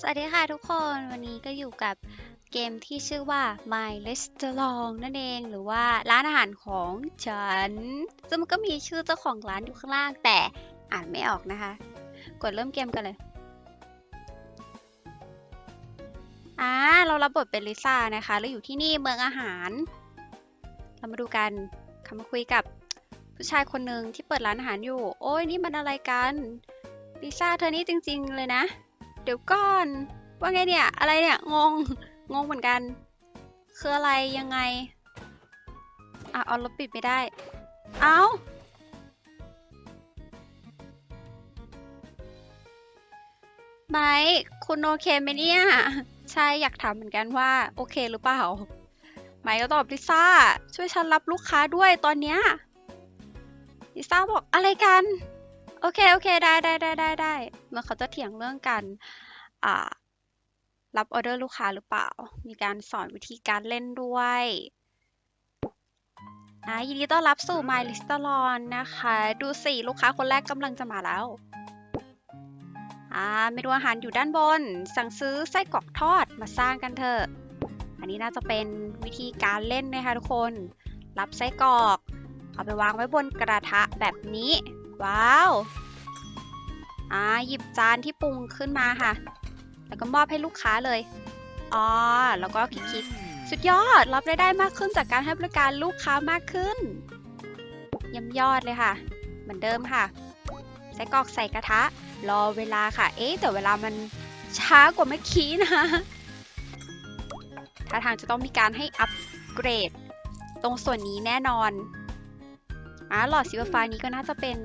สวัสดีค่ะทุกคนวันนี้ก็อยู่กับเกมที่ชื่อว่า My Restaurant นั่นเองหรือว่าร้านอาหารของฉัน ซึ่งมันก็มีชื่อเจ้าของร้านอยู่ข้างล่างแต่อ่านไม่ออกนะคะ กดเริ่มเกมกันเลยอ่าเรารับบทเป็นลิซ่านะคะแล้วอยู่ที่นี่เมืองอาหาร เรามาดูกันเขามาคุยกับผู้ชายคนหนึ่งที่เปิดร้านอาหารอยู่ โอ้ยนี่มันอะไรกันลิซ่าเธอนี่จริง ๆ เลยนะ ดี๋ยวก่อน ว่าไงเนี่ย อะไรเนี่ย งง งงเหมือนกัน คืออะไรยังไง อะเอารถปิดไม่ได้ เอ้าไมค์คุณโอเคไหมเนี่ย ใช่อยากถามเหมือนกันว่า โอเคหรือเปล่าไมค์ก็ตอบลิซ่า ช่วยฉันรับลูกค้าด้วยตอนเนี้ยลิซ่าบอกอะไรกัน โอเค โอเค ได้ได้ได้ได้ได้เมื่อเขาจะเถียงเรื่องการอ่ารับออเดอร์ลูกค้าหรือเปล่า มีการสอนวิธีการเล่นด้วยอ่ายินดีต้อนรับสู่ My Restaurant นะคะ ดูสิ ลูกค้าคนแรกกำลังจะมาแล้วอ่าเมนูอาหารอยู่ด้านบน สั่งซื้อไส้กรอกทอดมาสร้างกันเถอะ อันนี้น่าจะเป็นวิธีการเล่นนะคะทุกคน รับไส้กรอก เอาไปวางไว้บนกระทะแบบนี้ ว้าว อ่า หยิบจานที่ปรุงขึ้นมาค่ะ แล้วก็มอบให้ลูกค้าเลย อ๋อ แล้วก็คลิกๆ สุดยอด รับรายได้มากขึ้นจากการให้บริการลูกค้ามากขึ้นเยี่ยมยอดเลยค่ะ เหมือนเดิมค่ะ ใส่กรอกใส่กระทะ รอเวลาค่ะ เอ๊ะ แต่เวลามันช้ากว่าเมื่อกี้นะถ้าทางจะต้องมีการให้อัปเกรด ตรงส่วนนี้แน่นอน อ่าหลอดสีฟ้านี้ก็น่าจะเป็น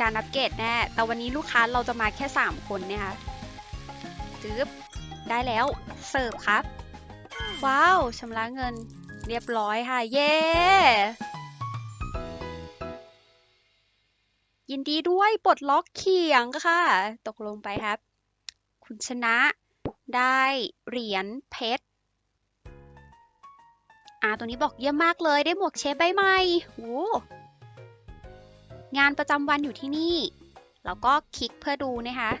การอัปเกรดแน่ แต่วันนี้ลูกค้าเราจะมาแค่ 3 คนเนี่ยค่ะจึ๊บ ได้แล้ว เสิร์ฟครับ ว้าวชำระเงินเรียบร้อยค่ะ เย้ ยินดีด้วยปลดล็อกเขียงค่ะ ตกลงไปครับ คุณชนะได้เหรียญเพชร อ่าตัวนี้บอกเยี่ยมมากเลยได้หมวกเชฟใบใหม่โอ้งานประจำวันอยู่ที่นี่ แล้วก็คลิกเพื่อดูนะคะ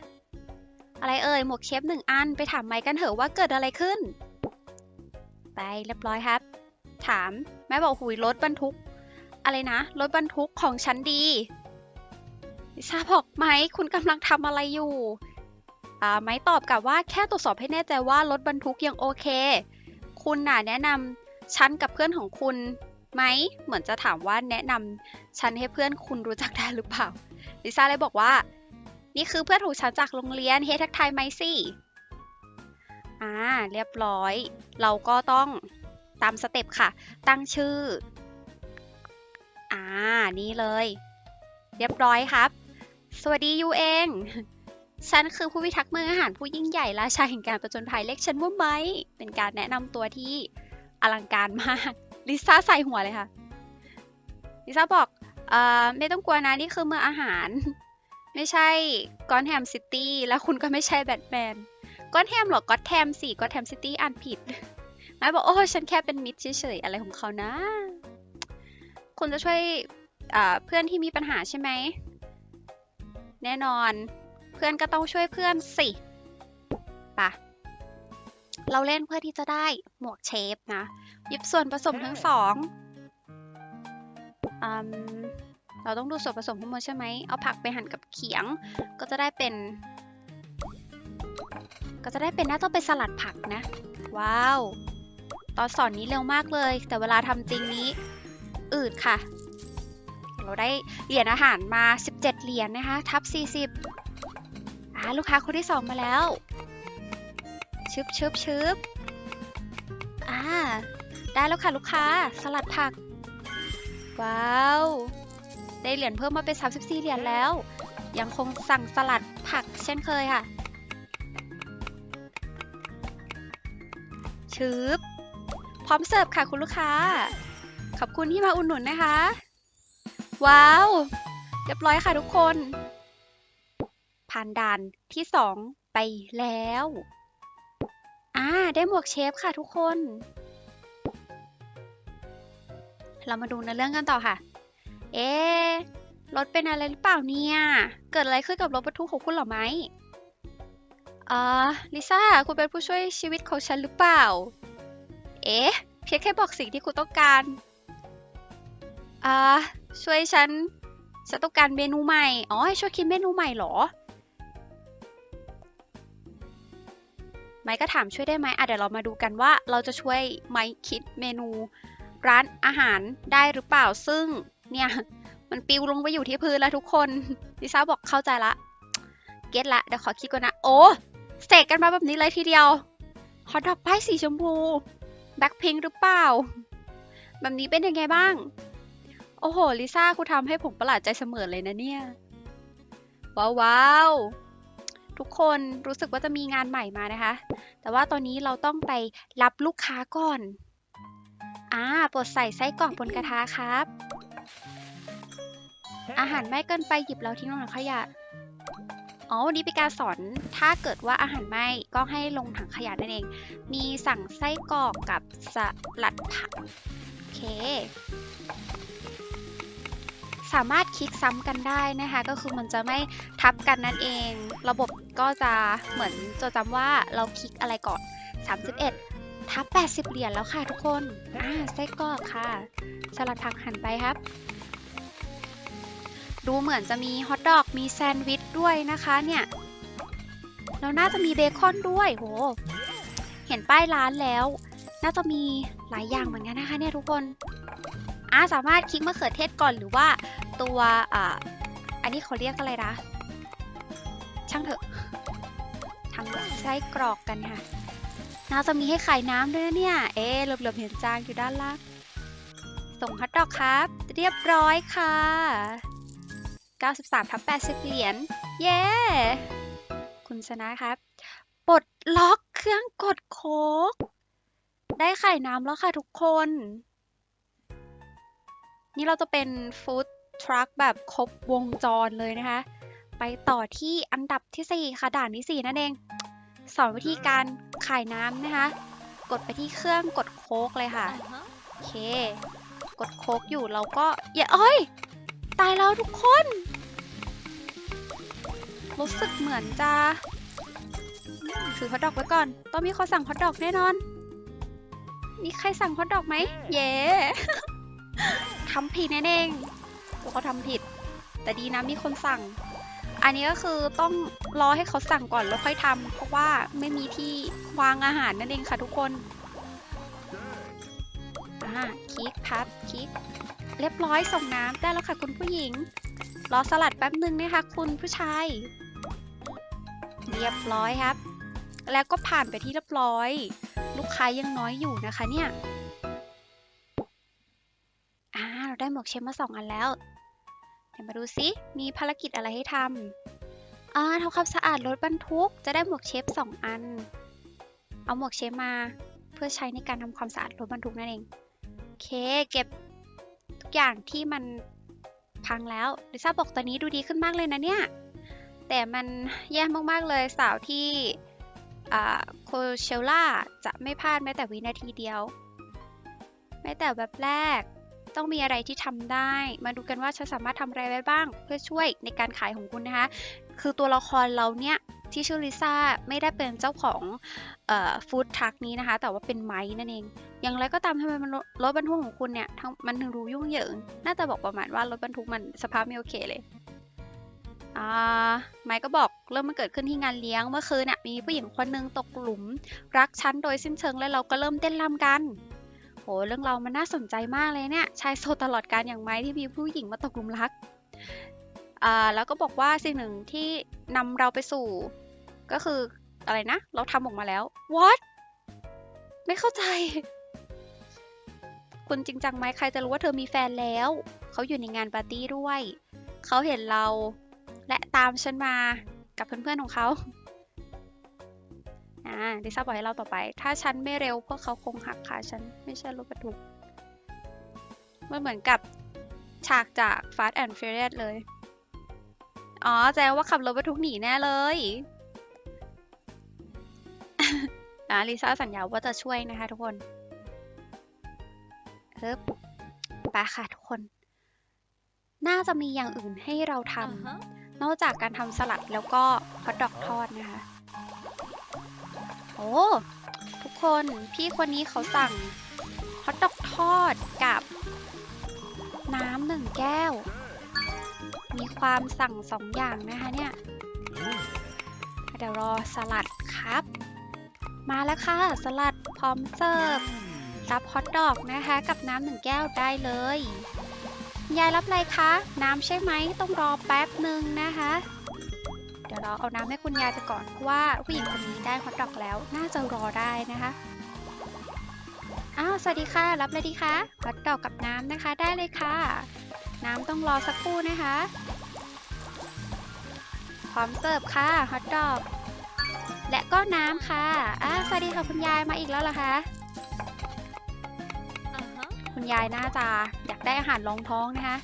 อะไรเอ่ยหมวกเชฟหนึ่งอันไปถามไมค์กันเถอะว่าเกิดอะไรขึ้น ไปเรียบร้อยครับ ถามแม่บอกหุยรถบรรทุก อะไรนะ รถบรรทุกของฉันดีลิซ่าบอกไหมคุณกำลังทำอะไรอยู่อ่าไม้ตอบกลับว่าแค่ตรวจสอบให้แน่ใจว่ารถบรรทุกยังโอเค คุณน่ะแนะนำ ฉันกับเพื่อนของคุณไหม เหมือนจะถามว่าแนะนำฉันให้เพื่อนคุณรู้จักได้หรือเปล่า ลิซ่าเลยบอกว่า นี่คือเพื่อนของฉันจากโรงเรียนเฮทักทายไหมสิ อ่า เรียบร้อย เราก็ต้องตามสเต็ปค่ะ ตั้งชื่อ อ่า นี่เลย เรียบร้อยครับ สวัสดียูเอง ฉันคือผู้พิทักษ์เมืองอาหารผู้ยิ่งใหญ่ราชาแห่งการประจนภัยเรียกฉันว่าไม้เป็นการแนะนำตัวที่ อลังการมาก ลิซ่าใส่หัวเลยค่ะ ลิซ่าบอกเอ่อไม่ต้องกลัวนะนี่คือเมืองอาหาร ไม่ใช่กอนแฮมซิตี้แล้วคุณก็ไม่ใช่แบทแมนกอนแฮมหรอกอตแฮมสิกอนแฮมซิตี้อ่านผิดไม้บอกโอ้ฉันแค่เป็นมิตรเฉยๆอะไรของเขานะ คุณจะช่วยเพื่อนที่มีปัญหาใช่ไหม แน่นอน เพื่อนก็ต้องช่วยเพื่อนสิปะ เราเล่นเพื่อที่จะได้หมวกเชฟนะ หยิบส่วนผสมทั้งสองอืมเราต้องดูส่วนผสมทั้งหมดใช่ไหม เอาผักไปหั่นกับเขียง ก็จะได้เป็น ก็จะได้เป็นน่าจะเป็นสลัดผักนะ ว้าว ตอนสอนนี้เร็วมากเลย แต่เวลาทำจริงนี้ อืดค่ะ เราได้เหรียญอาหารมา 17 เหรียญนะคะ ทับ 40อ่าลูกค้าคนที่สองมาแล้ว ชึบชึบชึบอ่า ได้แล้วค่ะลูกค้า สลัดผัก ว้าว ได้เหรียญเพิ่มมาเป็น 34 เหรียญแล้ว ยังคงสั่งสลัดผักเช่นเคยค่ะชึบพร้อมเสิร์ฟค่ะคุณลูกค้า ขอบคุณที่มาอุดหนุนนะคะ ว้าว เรียบร้อยค่ะทุกคน ผ่านด่านที่สองไปแล้ว อ่า ได้หมวกเชฟค่ะทุกคน เรามาดูในเรื่องกันต่อค่ะ เอ๊ะรถเป็นอะไรหรือเปล่าเนี่ย เกิดอะไรขึ้นกับรถบรรทุกของคุณหรอไหมอ่าลิซ่า คุณเป็นผู้ช่วยชีวิตของฉันหรือเปล่า เอ๊ะ เพียงแค่บอกสิ่งที่คุณต้องการอ่าช่วยฉัน ฉันต้องการเมนูใหม่ อ๋อ ให้ช่วยคิดเมนูใหม่เหรอ ไมค์ก็ถามช่วยได้ไหมอะเดี๋ยวเรามาดูกันว่าเราจะช่วยไมค์คิดเมนูร้านอาหารได้หรือเปล่าซึ่งเนี่ยมันปิวลงไปอยู่ที่พื้นแล้วทุกคนลิซ่าบอกเข้าใจละ เก็ตละเดี๋ยวขอคิดก่อนนะโอ้เสกกันมาแบบนี้เลยทีเดียวฮอตดอกป้ายสีชมพูแบ็คพิงหรือเปล่า แบบนี้เป็นยังไงบ้าง โอ้โหลิซ่าคุณทำให้ผมประหลาดใจเสมอเลยนะเนี่ย ว้าวว้าว ทุกคนรู้สึกว่าจะมีงานใหม่มานะคะ แต่ว่าตอนนี้เราต้องไปรับลูกค้าก่อน อ่าปรดใส่ไส้กรอกบนกระทะครับ อาหารไม่เกินไปหยิบแล้วทิ้งลงถังขยะ อ๋อวันนี้เป็นการสอน ถ้าเกิดว่าอาหารไม้ก็ให้ลงถังขยะนั่นเอง มีสั่งไส้กรอกกับสลัดผัก โอเค สามารถคลิกซ้ำกันได้นะคะ ก็คือมันจะไม่ทับกันนั่นเอง ระบบก็จะเหมือนจดจำว่าเราคลิกอะไรก่อน 31 ทับ 80 เหรียญแล้วค่ะทุกคนอ่าไส้กรอกค่ะ สลัดผักหั่นไปครับ ดูเหมือนจะมีฮอทดอกมีแซนด์วิชด้วยนะคะเนี่ย แล้วน่าจะมีเบคอนด้วยโหเห็นป้ายร้านแล้ว น่าจะมีหลายอย่างเหมือนกันนะคะเนี่ยทุกคนอ่าสามารถคลิกมะเขือเทศก่อนหรือว่า ตัวอ่าอันนี้เขาเรียกอะไรนะ ช่างเถอะทำไส้กรอกกันค่ะน่าจะมีให้ขายน้ำด้วยนะเนี่ย เอ๊เหลือบๆเห็นจางอยู่ด้านล่าง ส่งฮอทดอกครับ เรียบร้อยค่ะ 93ทับ80เหรียญ เย้ คุณชนะครับปลดล็อกเครื่องกดโค้ก ได้ไข่น้ำแล้วค่ะทุกคน นี่เราจะเป็นฟู้ด ทรัคแบบครบวงจรเลยนะคะ ไปต่อที่อันดับที่ 4 ค่ะ ด่านที่ 4 นั่นเอง สอนวิธีการขายน้ำนะคะ กดไปที่เครื่องกดโค้กเลยค่ะ โอเค กดโค้กอยู่เราก็ อย่าเอ้ย ตายแล้วทุกคน รู้สึกเหมือนจะถือฮอทดอกไว้ก่อน ต้องมีคนสั่งฮอทดอกแน่นอนมีใครสั่งฮอทดอกไหม เย้ทำผิดแน่เอง ตัวเขาทำผิด แต่ดีนะมีคนสั่ง อันนี้ก็คือต้องรอให้เขาสั่งก่อนแล้วค่อยทำเพราะว่าไม่มีที่วางอาหารนั่นเองค่ะทุกคนอ่าคลิกพับคลิก เรียบร้อยส่งน้ำได้แล้วค่ะคุณผู้หญิง รอสลัดแป๊บนึงนะคะคุณผู้ชาย เรียบร้อยครับ แล้วก็ผ่านไปที่เรียบร้อย ลูกค้ายังน้อยอยู่นะคะเนี่ย เราได้หมวกเชฟมาสองอันแล้ว เดี๋ยวมาดูซิมีภารกิจอะไรให้ทำอ่าทำความสะอาดรถบรรทุกจะได้หมวกเชฟสองอัน เอาหมวกเชฟมาเพื่อใช้ในการทำความสะอาดรถบรรทุกนั่นเองโอเคเก็บทุกอย่างที่มันพังแล้วลิซ่าบอกตอนนี้ดูดีขึ้นมากเลยนะเนี่ย แต่มันแย่มากๆเลยสาวที่โคเชลล่าจะไม่พลาดแม้แต่วินาทีเดียว แม้แต่แบบแรก ต้องมีอะไรที่ทำได้ มาดูกันว่าฉันสามารถทำอะไรได้บ้าง เพื่อช่วยในการขายของคุณนะคะ คือตัวละครเราเนี่ยที่ชื่อลิซ่าไม่ได้เป็นเจ้าของฟู้ดทรัคนี้นะคะ แต่ว่าเป็นไม้นั่นเอง อย่างไรก็ตามทำไมมันรถบรรทุกของคุณเนี่ยมันถึงรู้ยุ่งเหยิง น่าจะบอกประมาณว่ารถบรรทุกมันสภาพไม่โอเคเลยไมค์ก็บอกเรื่องมันเกิดขึ้นที่งานเลี้ยงเมื่อคืนน่ะมีผู้หญิงคนหนึงตกหลุม รักฉันโดยสิ้นเชิงแล้วเราก็เริ่มเต้นรำกัน โห เรื่องเรามันน่าสนใจมากเลยเนี่ย ชายโซตลอดการอย่างไม้ที่มีผู้หญิงมาตกหลุมรัก อ่า แล้วก็บอกว่าสิ่งหนึ่งที่นำเราไปสู่ ก็คืออะไรนะ เราทำออกมาแล้ว what ไม่เข้าใจ คุณจริงจังไหมใครจะรู้ว่าเธอมีแฟนแล้ว เขาอยู่ในงานปาร์ตี้ด้วย เขาเห็นเรา และตามฉันมากับเพื่อนๆของเขา อ่าลิซ่าบอกให้เราต่อไป ถ้าฉันไม่เร็วพวกเขาคงหักขาฉันไม่ใช่รถบรรทุกมันเหมือนกับฉากจาก Fast and Furious เลย อ๋อ แจ้งว่าขับรถบรรทุกหนีแน่เลยนะลิซ่าสัญญาว่าจะช่วยนะคะทุกคนเฮ้ยไปค่ะทุกคน น่าจะมีอย่างอื่นให้เราทำนอกจากการทำสลัดแล้วก็ฮอทดอกทอดนะคะโอ้ ทุกคนพี่คนนี้เขาสั่งฮอทดอกทอดกับ น้ำหนึ่งแก้ว มีความสั่งสองอย่างนะคะเนี่ย เดี๋ยวรอสลัดครับ มาแล้วค่ะ สลัดพร้อมเสิร์ฟรับฮอทดอกนะคะกับน้ำหนึ่งแก้วได้เลย ยายรับอะไรคะ น้ำใช่ไหมต้องรอแป๊บหนึ่งนะคะ ดี๋ยวเราเอาน้ำให้คุณยายไปก่อนเพราะว่าผู้หญิงคนนี้ได้ฮอทดอกแล้วน่าจะรอได้นะคะอ้าวสวัสดีค่ะ รับอะไรดีคะฮอทดอกกับน้ำนะคะได้เลยค่ะ น้ำต้องรอสักครู่นะคะ พร้อมเสิร์ฟค่ะฮอทดอกและก็น้ำค่ะอ่าสวัสดีค่ะคุณยายมาอีกแล้วเหรอคะ คุณยายน่าจะอยากได้อาหารรองท้องนะคะ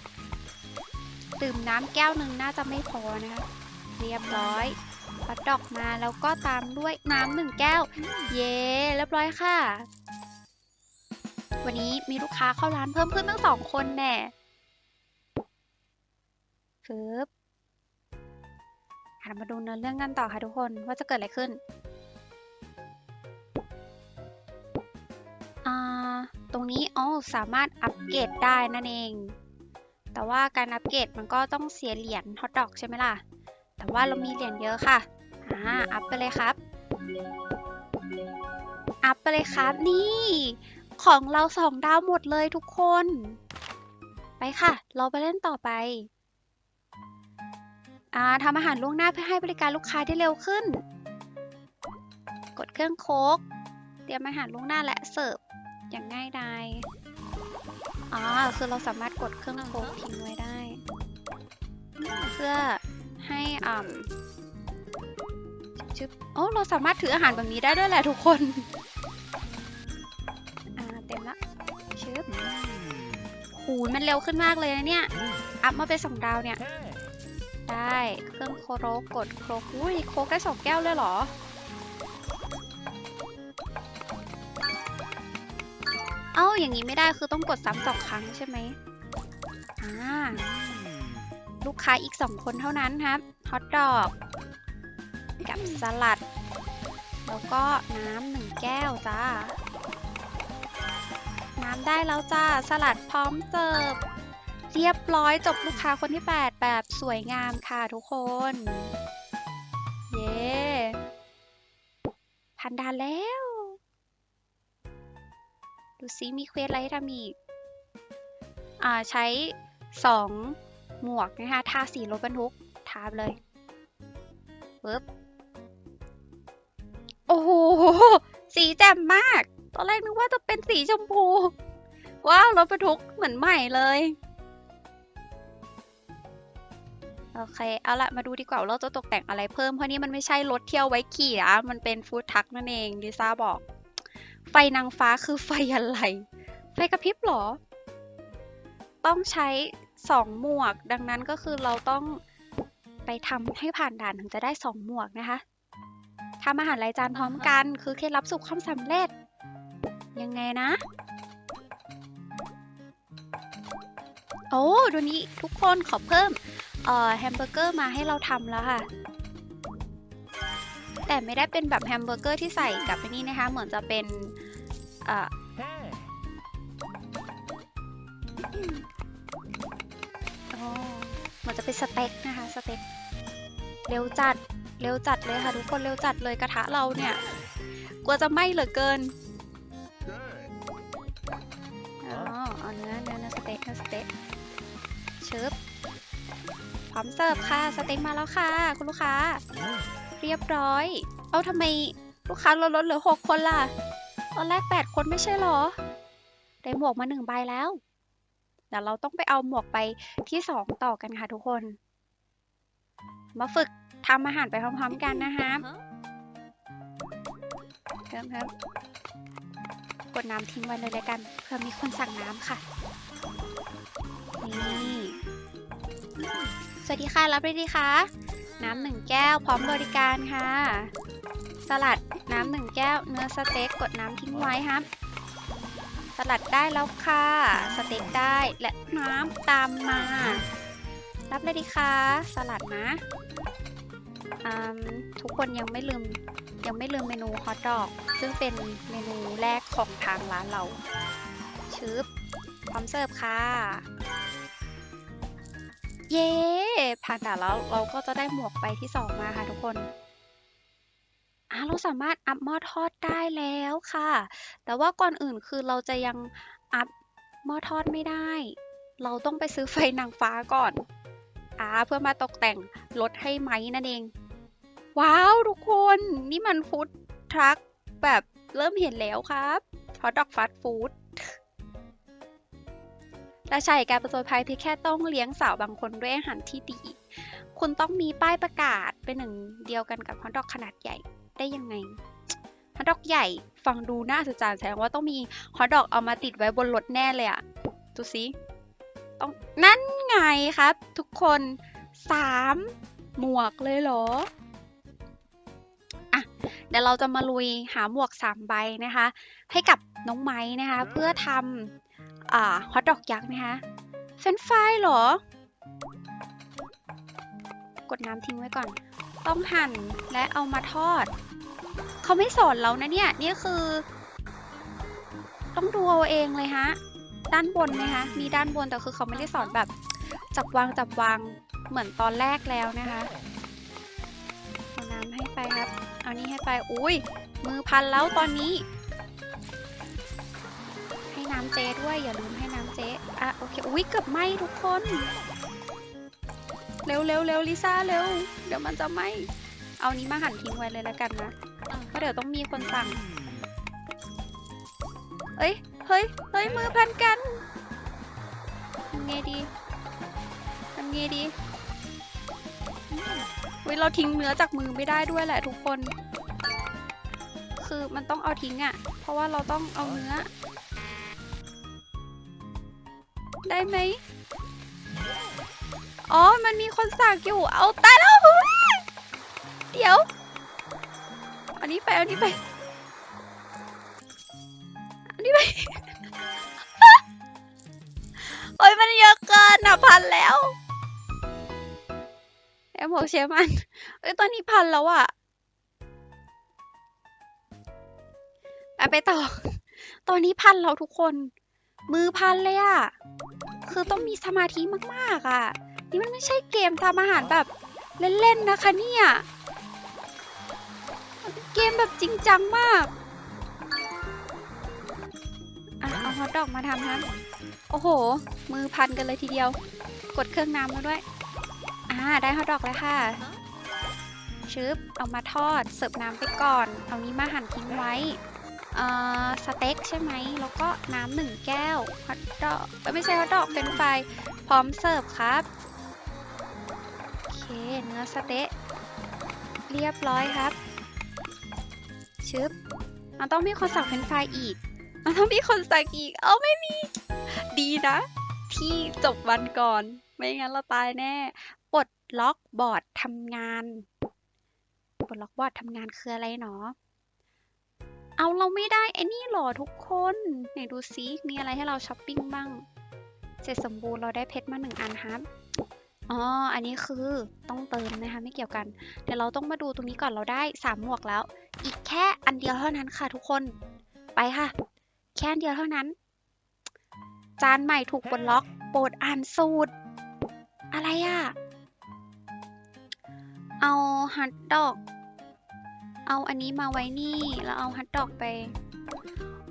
ดื่มน้ำแก้วหนึ่งน่าจะไม่พอนะคะ เรียบร้อยฮอทดอกมาแล้วก็ตามด้วยน้ำหนึ่งแก้ว เย้เรียบร้อยค่ะ วันนี้มีลูกค้าเข้าร้านเพิ่มขึ้นตั้งสองคนแน่ฟึบอะมาดูเนื้อเรื่องกันต่อค่ะทุกคนว่าจะเกิดอะไรขึ้น อ่า ตรงนี้อ๋อสามารถอัปเกรดได้นั่นเอง แต่ว่าการอัปเกรดมันก็ต้องเสียเหรียญฮอตดอกใช่ไหมล่ะ แต่ว่าเรามีเหรียญเยอะค่ะ อ่า อัพไปเลยครับ อัพไปเลยครับ นี่ ของเราสองดาวหมดเลยทุกคน ไปค่ะ เราไปเล่นต่อไป อ่าทำอาหารล่วงหน้าเพื่อให้บริการลูกค้าได้เร็วขึ้น กดเครื่องโคกเตรียมอาหารล่วงหน้าและเสิร์ฟอย่างง่ายดายอ่าคือเราสามารถกดเครื่องโคกทิ้งไว้ได้ เพื่อ ให้อ่ำชึบโอ้เราสามารถถืออาหารแบบนี้ได้ด้วยแหละทุกคน อ่า เต็มละชึบหูยมันเร็วขึ้นมากเลยนะเนี่ย อัพมาเป็นสองดาวเนี่ย ได้เครื่องโคโรกกดโครกอุ้ยโคกได้สองแก้วเลยเหรอ เอ้าอย่างนี้ไม่ได้คือต้องกดซ้ำสองครั้งใช่ไหมอ่า ลูกค้าอีกสองคนเท่านั้นครับฮอทดอกกับสลัด แล้วก็น้ำหนึ่งแก้วจ้า น้ำได้แล้วจ้า สลัดพร้อมเสิร์ฟเรียบร้อยจบลูกค้าคนที่ 8 แบบสวยงามค่ะทุกคน เย้พันดาแล้ว ดูซิมีเควสอะไรให้ทำอีก อ่าใช้ 2 หมวกนะคะทาสีรถบรรทุกทาเลยปึ๊บโอ้โหสีแจ่มมาก ตอนแรกนึกว่าจะเป็นสีชมพู ว้าวรถบรรทุกเหมือนใหม่เลยโอเคเอาละมาดูดีกว่าเราจะตกแต่งอะไรเพิ่มเพราะนี่มันไม่ใช่รถเที่ยวไว้ขี่นะมันเป็นฟู้ดทัคนั่นเองลิซ่าบอก ไฟนางฟ้าคือไฟอะไร ไฟกระพริบเหรอ ต้องใช้ สองหมวก ดังนั้นก็คือเราต้องไปทำให้ผ่านด่านถึงจะได้สองหมวกนะคะทำอาหารรายจานพร้อมกัน คือเคล็ดลับสู่ความสำเร็จ ยังไงนะ โอ้ดูนี้ทุกคนขอเพิ่มเอ่อแฮมเบอร์เกอร์มาให้เราทำแล้วค่ะ แต่ไม่ได้เป็นแบบแฮมเบอร์เกอร์ที่ใส่กับนี่นะคะ เหมือนจะเป็นเอ่อ เป็นสเต็กนะคะสเต็กเร็วจัดเร็วจัดเลยค่ะทุกคนเร็วจัดเลยกระทะเราเนี่ยกลัวจะไหม้เหลือเกินอ๋อเอาเนื้อเนื้อเนื้อสเต็กเนื้อสเต็กชึบพร้อมเสิร์ฟค่ะสเต็กมาแล้วค่ะ คุณลูกค้า เรียบร้อย เอ้าทำไมลูกค้าลดลดเหลือหกคนล่ะ ตอนแรกแปดคนไม่ใช่หรอ ได้หมวกมาหนึ่งใบแล้ว เดี๋ยวเราต้องไปเอาหมวกไปที่สองต่อกันค่ะทุกคน มาฝึกทำอาหารไปพร้อมๆกันนะคะเพิ่มเพิ่มกดน้ำทิ้งไว้เลยแล้วกัน เพื่อมีคนสั่งน้ำค่ะ นี่ สวัสดีค่ะ รับได้ดีคะน้ำหนึ่งแก้วพร้อมบริการค่ะ สลัดน้ำหนึ่งแก้ว เนื้อสเต็กกดน้ำทิ้งไว้ครับ ลัดได้แล้วค่ะ สเต็กได้และน้ำตามมา รับเลยดีคะสลัดนะอืมทุกคนยังไม่ลืมยังไม่ลืมเมนูฮอทดอก ซึ่งเป็นเมนูแรกของทางร้านเราชืบพร้อมเสิร์ฟค่ะ เย้ผ่านด่านแล้วเราก็จะได้หมวกใบที่สองมาค่ะทุกคนอะ เราสามารถอัพหม้อทอดได้แล้วค่ะ แต่ว่าก่อนอื่นคือเราจะยังอัพหม้อทอดไม่ได้ เราต้องไปซื้อไฟนางฟ้าก่อนอ่าเพื่อมาตกแต่งรถให้ไหมนั่นเอง ว้าวทุกคนนี่มันฟู้ดทรัคแบบเริ่มเห็นแล้วครับฮอทดอกฟาสต์ฟู้ดและใช่การประจนภัยเพียงแค่ต้องเลี้ยงสาวบางคนด้วยอาหารที่ดี คุณต้องมีป้ายประกาศเป็นหนึ่งเดียวกันกับฮอทดอกขนาดใหญ่ ได้ยังไงฮอทดอกใหญ่ฟังดูน่าสนใจแสดงว่าต้องมีฮอทดอกเอามาติดไว้บนรถแน่เลยอะดูสิต้องนั่นไงครับ ทุกคนสามหมวกเลยเหรอเดี๋ยวเราจะมาลุยหาหมวก3ใบนะคะ ให้กับน้องไม้นะคะ เพื่อทำอ่าฮอทดอกยักษ์นะคะเฟรนช์ฟรายเหรอ กดน้ำทิ้งไว้ก่อน ต้องหั่นและเอามาทอด เขาไม่สอนเรานะเนี่ย นี่คือ ต้องดูเอาเองเลยฮะ ด้านบนไหมคะ มีด้านบนแต่คือเขาไม่ได้สอนแบบ จับวางจับวางเหมือนตอนแรกแล้วนะคะเอาน้ำให้ไปครับ เอานี่ให้ไป อุ้ย มือพันแล้วตอนนี้ ให้น้ำเจด้วยอย่าลืมให้น้ำเจอะโอเค อุ้ยเกือบไหมทุกคน เร็วเร็วเร็วลิซ่าเร็ว เดี๋ยวมันจะไหมเอานี้มาหั่นทิ้งไว้เลยแล้วกันนะ เดี๋ยวต้องมีคนสั่ง เอ้ย เฮ้ย เฮ้ย มือพันกันทำไงดีทำไงดีอุ้ยเราทิ้งเนื้อจากมือไม่ได้ด้วยแหละทุกคน คือมันต้องเอาทิ้งอะ่ะ เพราะว่าเราต้องเอาเนื้อ ได้ไหมอ๋อ มันมีคนสั่งอยู่ เอาตายแล้วเดี๋ยว นนี้ไปอันนี้ไปอันนี้ไปโอ้ยมันเยอะเกินอะพันแล้วแอมบอกเชฟมันเอ้ยตอนนี้พันแล้วอะอะไปต่อ ตอนนี้พันแล้วทุกคน มือพันเลยอะคือต้องมีสมาธิมากๆอะนี่มันไม่ใช่เกมทำอาหารแบบ เล่นๆนะคะเนี่ย เกมแบบจริงจังมากอะเอาฮอทดอกมาทำนะโอ้โห มือพันกันเลยทีเดียว กดเครื่องน้ำมาด้วย อ่า ได้ฮอทดอกแล้วค่ะชึบเอามาทอด เสิร์ฟน้ำไปก่อน เอานี้มาหั่นทิ้งไว้ เอ่อ สเต็กใช่ไหม แล้วก็น้ำหนึ่งแก้ว ฮอทดอกไม่ใช่ฮอทดอก เป็นไฟพร้อมเสิร์ฟครับ โอเค เนื้อสเต๊ะเรียบร้อยครับ มันต้องมีคนสั่งเป็นไฟรายอีก มันต้องมีคนสั่งอีก เอาไม่มี ดีนะ ที่จบวันก่อน ไม่งั้นเราตายแน่ ปลดล็อกบอร์ดทำงาน ปลดล็อกบอร์ดทำงานคืออะไรหนอเอาเราไม่ได้ไอ้นี่หรอทุกคนไหนดูซิมีอะไรให้เราช้อปปิ้งบ้าง เสร็จสมบูรณ์เราได้เพชรมาหนึ่งอันครับ อ๋อ อันนี้คือต้องเติมนะคะ ไม่เกี่ยวกัน เดี๋ยวเราต้องมาดูตรงนี้ก่อนเราได้สามหมวกแล้ว อีกแค่อันเดียวเท่านั้นค่ะทุกคน ไปค่ะ แค่อันเดียวเท่านั้น จานใหม่ถูกปลดล็อก โปรดอ่านสูตร อะไรอะเอาฮัทดอก เอาอันนี้มาไว้นี่ แล้วเอาฮัทดอกไป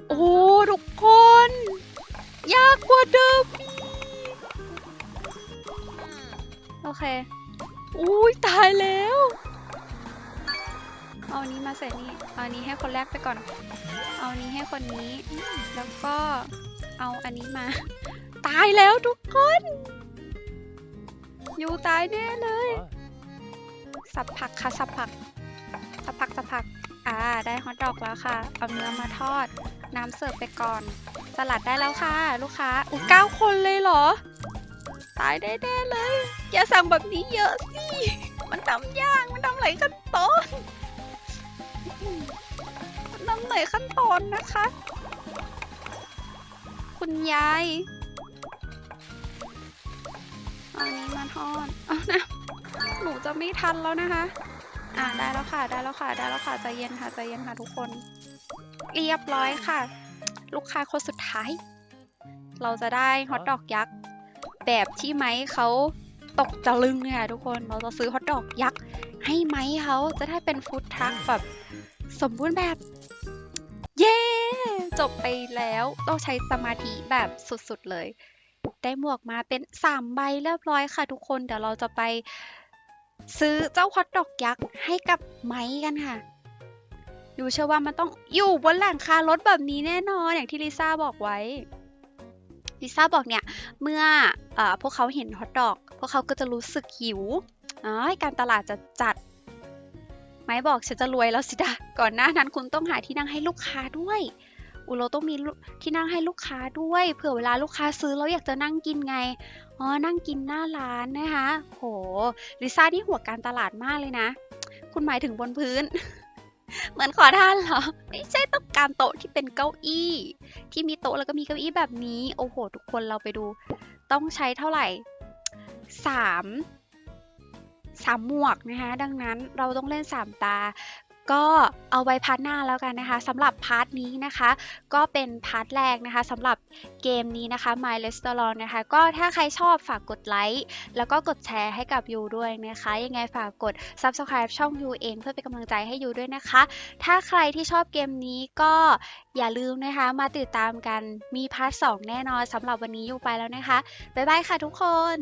โอ้ทุกคน ยากกว่าเดิม อีกโอเค อุ้ยตายแล้ว เอานี้มาใส่นี่เอานี้ให้คนแรกไปก่อน เอานี้ให้คนนี้ แล้วก็เอาอันนี้มา ตายแล้วทุกคน อยู่ตายแน่เลย สับผักค่ะสับผัก สับผักสับผัก อ่า ได้ฮอทดอกแล้วค่ะ เอาเนื้อมาทอด น้ำเสิร์ฟไปก่อน สลัดได้แล้วค่ะ ลูกค้าอุ้ยเก้าคนเลยเหรอ ตายแน่ๆเลย อย่าสั่งแบบนี้เยอะสิ มันทำยาก มันทำหลายขั้นตอน มันทำหลายขั้นตอนนะคะ คุณยายเออันนี้มาทอดเอานะหนูจะไม่ทันแล้วนะคะ อ่าได้แล้วค่ะ ได้แล้วค่ะ ได้แล้วค่ะ ใจเย็นค่ะ ใจเย็นค่ะทุกคน เรียบร้อยค่ะ ลูกค้าคนสุดท้าย เราจะได้ฮอทดอกยักษ์ แบบที่ไม้เขาตกตะลึงเนี่ยทุกคนเราจะซื้อฮอทดอกยักษ์ให้ไม้เขาจะได้เป็นฟู้ดทรัคแบบสมบูรณ์แบบ เย้ จบไปแล้วต้องใช้สมาธิแบบสุดๆเลย ได้หมวกมาเป็นสามใบเรียบร้อยค่ะทุกคนเดี๋ยวเราจะไปซื้อเจ้าฮอตดอกยักษ์ให้กับไม้กันค่ะอยู่เชื่อว่ามันต้องอยู่บนหลังคารถแบบนี้แน่นอนอย่างที่ลิซ่าบอกไว้ ลิซ่าบอกเนี่ย เมื่ออพวกเขาเห็นฮอตดอก พวกเขาก็จะรู้สึกหิวอ๋อการตลาดจะจัด ไม้บอกฉันจะรวยแล้วสิดาก่อนหน้านั้นคุณต้องหาที่นั่งให้ลูกค้าด้วยอุโรต้องมีที่นั่งให้ลูกค้าด้วยเผื่อเวลาลูกค้าซื้อแล้วอยากจะนั่งกินไงอ๋อนั่งกินหน้าร้านนะคะ โหลิซ่านี่หัวการตลาดมากเลยนะ คุณหมายถึงบนพื้น เหมือนขอทานเหรอ ไม่ใช่ต้องการโต๊ะที่เป็นเก้าอี้ ที่มีโต๊ะแล้วก็มีเก้าอี้แบบนี้ โอ้โห ทุกคนเราไปดู ต้องใช้เท่าไหร่สามสามหมวกนะคะ ดังนั้นเราต้องเล่นสามตา ก็เอาไว้พาร์ทหน้าแล้วกันนะคะสำหรับพาร์ทนี้นะคะ ก็เป็นพาร์ทแรกนะคะสำหรับเกมนี้นะคะ My Restaurant นะคะ ก็ถ้าใครชอบฝากกดไลค์แล้วก็กดแชร์ให้กับยูด้วยนะคะ ยังไงฝากกด Subscribe ช่องยูเองเพื่อเป็นกำลังใจให้ยูด้วยนะคะ ถ้าใครที่ชอบเกมนี้ก็อย่าลืมนะคะ มาติดตามกันมีพาร์ท2แน่นอนสำหรับวันนี้ยูไปแล้วนะคะ บ๊ายบายค่ะทุกคน